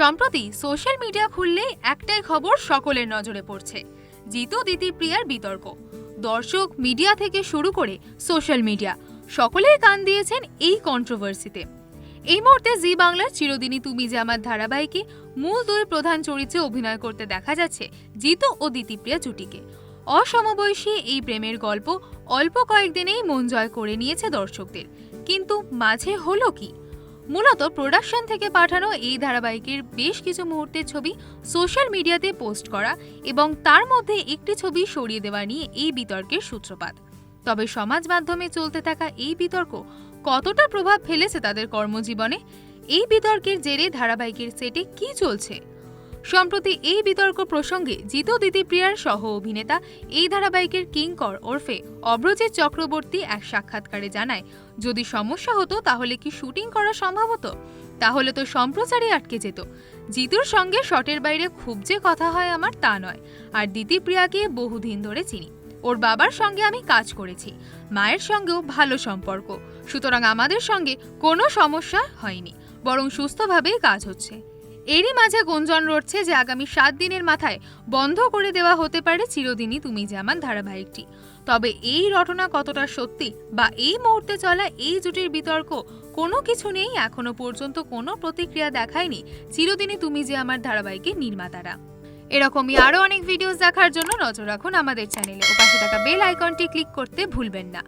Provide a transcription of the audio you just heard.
সম্প্রতি social media খুললেই একটাই খবর সকলের নজরে পড়ছে। জিতু দিতি প্রিয়ার বিতর্ক। দর্শক, মিডিয়া থেকে শুরু করে সোশ্যাল মিডিয়া, সকলেই কান দিয়েছেন এই কন্ট্রোভার্সিতে এই মুহূর্তে জি বাংলার চিরদিনই তুমি যে আমার ধারাবাহিকে মূল দুই প্রধান চরিত্রে অভিনয় করতে দেখা যাচ্ছে জিতু ও দিতিপ্রিয়া জুটিকে। অসমবয়সী এই প্রেমের গল্প অল্প কয়েকদিনেই মন জয় করে নিয়েছে দর্শকদের। কিন্তু মাঝে হলো কি? মূলত প্রোডাকশন থেকে পাঠানো এই ধারাবাহিকের বেশ কিছু মুহূর্তের ছবি সোশ্যাল মিডিয়াতে পোস্ট করা এবং তার মধ্যে একটি ছবি সরিয়ে দেওয়া নিয়ে এই বিতর্কের সূত্রপাত। তবে সমাজ মাধ্যমে চলতে থাকা এই বিতর্ক কতটা প্রভাব ফেলেছে তাদের কর্মজীবনে? এই বিতর্কের জেরে ধারাবাহিকের সেটে কি চলছে? সম্প্রতি এই বিতর্ক প্রসঙ্গে জিতু দিদিপ্রিয়ার সহ অভিনেতা এই ধারাবাহিকের কিঙ্কর ওরফে অব্রজিৎ চক্রবর্তী এক সাক্ষাৎকারে জানায়, যদি সমস্যা হতো তাহলে কি শুটিং করা সম্ভব হতো? তাহলে তো সম্প্রচারই আটকে যেত। জিতুর সঙ্গে শটের বাইরে খুব যে কথা হয় আমার তা নয়। আর দিতিপ্রিয়াকে বহুদিন ধরে চিনি। ওর বাবার সঙ্গে আমি কাজ করেছি। মায়ের সঙ্গেও ভালো সম্পর্ক। সুতরাং আমাদের সঙ্গে কোনো সমস্যা হয়নি। বরং সুস্থভাবেই কাজ হচ্ছে। এরই মাঝে গুঞ্জন রটছে যে আগামী সাত দিনের মাথায় বন্ধ করে দেওয়া হতে পারে চিরদিনই তুমি যেমন ধারাবাহিকটি। তবে এই রটনা কতটা সত্যি বা এই মুহূর্তে চলা এই জুটির বিতর্ক, কোনো কিছু নেই, এখনও পর্যন্ত কোনো প্রতিক্রিয়া দেখায়নি চিরদিনই তুমি যে আমার ধারাবাহিকের নির্মাতারা। এরকমই আরও অনেক ভিডিওস দেখার জন্য নজর রাখুন আমাদের চ্যানেলে ও পাশে থাকা বেল আইকনটি ক্লিক করতে ভুলবেন না।